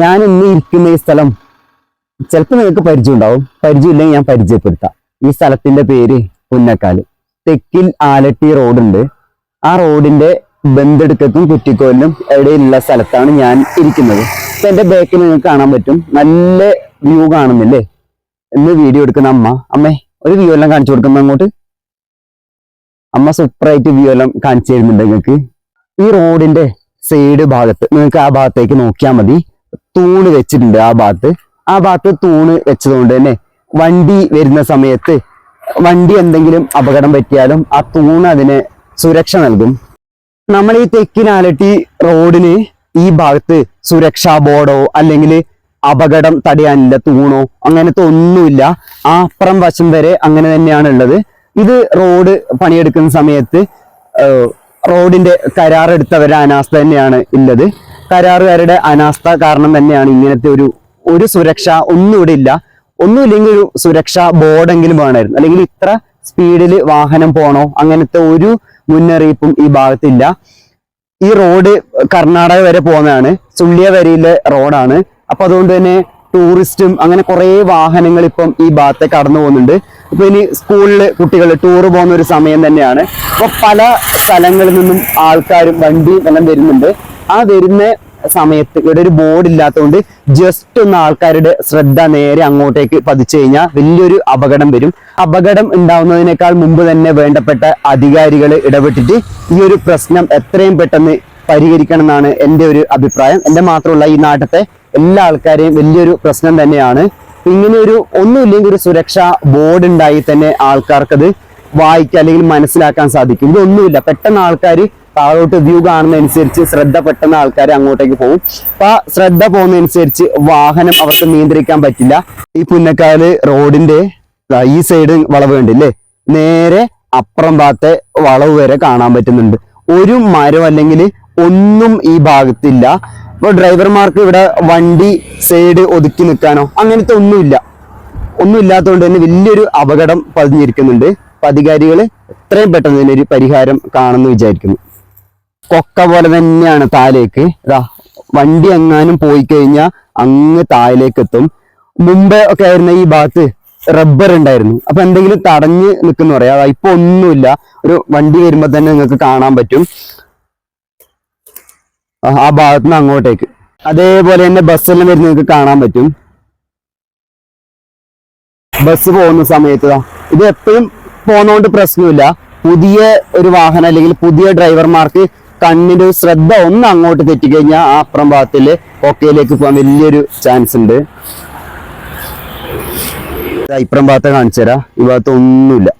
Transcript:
ഞാൻ ഇന്ന് ഇരിക്കുന്ന ഈ സ്ഥലം ചിലപ്പോൾ നിങ്ങൾക്ക് പരിചയം ഉണ്ടാവും. പരിചയമില്ലെങ്കിൽ ഞാൻ പരിചയപ്പെടുത്താം. ഈ സ്ഥലത്തിന്റെ പേര് പുന്നക്കാൽ. തെക്കിൽ ആലട്ടി റോഡുണ്ട്. ആ റോഡിന്റെ ബന്ധെടുക്കത്തും കുറ്റിക്കോലിനും ഇടയിലുള്ള സ്ഥലത്താണ് ഞാൻ ഇരിക്കുന്നത്. ഇപ്പൊ എന്റെ ബാക്കിൽ നിങ്ങൾക്ക് കാണാൻ പറ്റും. നല്ല വ്യൂ കാണുന്നില്ലേ? എന്ന് വീഡിയോ എടുക്കുന്ന അമ്മ. അമ്മേ ഒരു വ്യൂ എല്ലാം കാണിച്ചു കൊടുക്കുന്ന അങ്ങോട്ട്. അമ്മ സൂപ്പറായിട്ട് വ്യൂ എല്ലാം കാണിച്ചു തരുന്നുണ്ട് നിങ്ങൾക്ക്. ഈ റോഡിന്റെ സൈഡ് ഭാഗത്ത് നിങ്ങൾക്ക് ആ ഭാഗത്തേക്ക് നോക്കിയാൽ മതി. തൂണ് വെച്ചിട്ടുണ്ട് ആ ഭാഗത്ത്. ആ ഭാഗത്ത് തൂണ് വെച്ചതുകൊണ്ട് തന്നെ വണ്ടി വരുന്ന സമയത്ത് വണ്ടി എന്തെങ്കിലും അപകടം പറ്റിയാലും ആ തൂണ് അതിന് സുരക്ഷ നൽകും. നമ്മൾ ഈ തെക്കിനാലട്ടി റോഡിന് ഈ ഭാഗത്ത് സുരക്ഷാ ബോർഡോ അല്ലെങ്കിൽ അപകടം തടയാനില്ല തൂണോ അങ്ങനത്തെ ഒന്നുമില്ല. ആ അപ്പുറം വശം വരെ അങ്ങനെ തന്നെയാണ് ഉള്ളത്. ഇത് റോഡ് പണിയെടുക്കുന്ന സമയത്ത് റോഡിന്റെ കരാർ എടുത്തവരുടെ അനാസ്ഥ തന്നെയാണ് ഉള്ളത്. കരാറുകാരുടെ അനാസ്ഥ കാരണം തന്നെയാണ് ഇങ്ങനത്തെ ഒരു ഒരു സുരക്ഷ ഒന്നും ഇവിടെ ഇല്ല. ഒന്നുമില്ലെങ്കിൽ ഒരു സുരക്ഷാ ബോർഡെങ്കിലും വേണമായിരുന്നു. അല്ലെങ്കിൽ ഇത്ര സ്പീഡിൽ വാഹനം പോണോ അങ്ങനത്തെ ഒരു മുന്നറിയിപ്പും ഈ ഭാഗത്തില്ല. ഈ റോഡ് കർണാടക വരെ പോകുന്നതാണ്. സുള്ളിയ വരിയിലെ റോഡാണ്. അപ്പൊ അതുകൊണ്ട് തന്നെ ടൂറിസ്റ്റും അങ്ങനെ കുറെ വാഹനങ്ങൾ ഇപ്പം ഈ ഭാഗത്തെ കടന്നു പോകുന്നുണ്ട്. ഇപ്പൊ ഇനി സ്കൂളിൽ കുട്ടികൾ ടൂർ പോകുന്ന ഒരു സമയം തന്നെയാണ്. അപ്പൊ പല സ്ഥലങ്ങളിൽ നിന്നും ആൾക്കാരും വണ്ടി എല്ലാം വരുന്നുണ്ട്. ആ വരുന്ന സമയത്ത് ഇവിടെ ഒരു ബോർഡ് ഇല്ലാത്തതുകൊണ്ട് ജസ്റ്റ് ഒന്ന് ആൾക്കാരുടെ ശ്രദ്ധ നേരെ അങ്ങോട്ടേക്ക് പതിച്ചു കഴിഞ്ഞാൽ വലിയൊരു അപകടം വരും. അപകടം ഉണ്ടാവുന്നതിനേക്കാൾ മുമ്പ് തന്നെ വേണ്ടപ്പെട്ട അധികാരികൾ ഇടപെട്ടിട്ട് ഈ ഒരു പ്രശ്നം എത്രയും പെട്ടെന്ന് പരിഹരിക്കണം എന്നാണ് എന്റെ ഒരു അഭിപ്രായം. എന്റെ മാത്രമല്ല ഈ നാട്ടിലത്തെ എല്ലാ ആൾക്കാരെയും വലിയൊരു പ്രശ്നം തന്നെയാണ്. ഇങ്ങനെ ഒരു ഒന്നുമില്ലെങ്കിൽ ഒരു സുരക്ഷാ ബോർഡ് ഉണ്ടായി തന്നെ ആൾക്കാർക്കത് വായിക്കാൻ അല്ലെങ്കിൽ മനസ്സിലാക്കാൻ സാധിക്കും. ഇതൊന്നുമില്ല. പെട്ടെന്ന് ആൾക്കാർ താഴോട്ട് വ്യൂ കാണുന്നതനുസരിച്ച് ശ്രദ്ധ പെട്ടെന്ന് ആൾക്കാർ അങ്ങോട്ടേക്ക് പോകും. അപ്പൊ ആ ശ്രദ്ധ പോകുന്നതനുസരിച്ച് വാഹനം അവർക്ക് നിയന്ത്രിക്കാൻ പറ്റില്ല. ഈ പുന്നക്കാൽ റോഡിന്റെ ഈ സൈഡ് വളവ് കണ്ടില്ലേ? നേരെ അപ്പുറം ഭാഗത്തെ വളവ് വരെ കാണാൻ പറ്റുന്നുണ്ട്. ഒരു മരം അല്ലെങ്കിൽ ഒന്നും ഈ ഭാഗത്തില്ല. അപ്പൊ ഡ്രൈവർമാർക്ക് ഇവിടെ വണ്ടി സൈഡ് ഒതുക്കി നിൽക്കാനോ അങ്ങനത്തെ ഒന്നുമില്ല. ഒന്നും ഇല്ലാത്തതുകൊണ്ട് തന്നെ വലിയൊരു അപകടം പതിഞ്ഞിരിക്കുന്നുണ്ട്. അപ്പൊ അധികാരികൾ എത്രയും പെട്ടെന്ന് തന്നെ ഒരു പരിഹാരം കാണുമെന്ന് വിചാരിക്കുന്നു. കൊക്ക പോലെ തന്നെയാണ് താഴേക്ക്. ഇതാ വണ്ടി എങ്ങാനും പോയി കഴിഞ്ഞാൽ അങ്ങ് താഴേക്ക് എത്തും മുമ്പേ ഒക്കെ ആയിരുന്ന ഈ ഭാഗത്ത് റബ്ബർ ഉണ്ടായിരുന്നു. അപ്പൊ എന്തെങ്കിലും തടഞ്ഞ് നിൽക്കുന്ന പറയാം. അതാ ഇപ്പൊ ഒന്നുമില്ല. ഒരു വണ്ടി വരുമ്പോ തന്നെ നിങ്ങൾക്ക് കാണാൻ പറ്റും. ആ ഭാഗത്ത് നിന്ന് അങ്ങോട്ടേക്ക്. അതേപോലെ തന്നെ ബസ്സെല്ലാം വരുന്ന നിങ്ങൾക്ക് കാണാൻ പറ്റും. ബസ് പോകുന്ന സമയത്ത് ഇത് എപ്പോഴും പോകുന്നതുകൊണ്ട് പ്രശ്നമില്ല. പുതിയ ഒരു വാഹനം അല്ലെങ്കിൽ പുതിയ ഡ്രൈവർമാർക്ക് കണ്ണിന്റെ ശ്രദ്ധ ഒന്ന് അങ്ങോട്ട് തെറ്റിക്കഴിഞ്ഞാൽ ആ അപ്പുറം ഭാഗത്തിൽ കൊക്കയിലേക്ക് പോകാൻ വലിയൊരു ചാൻസ് ഉണ്ട്. ഇപ്പുറം ഭാഗത്തെ കാണിച്ചു തരാം ഈ ഭാഗത്ത് ഒന്നുമില്ല.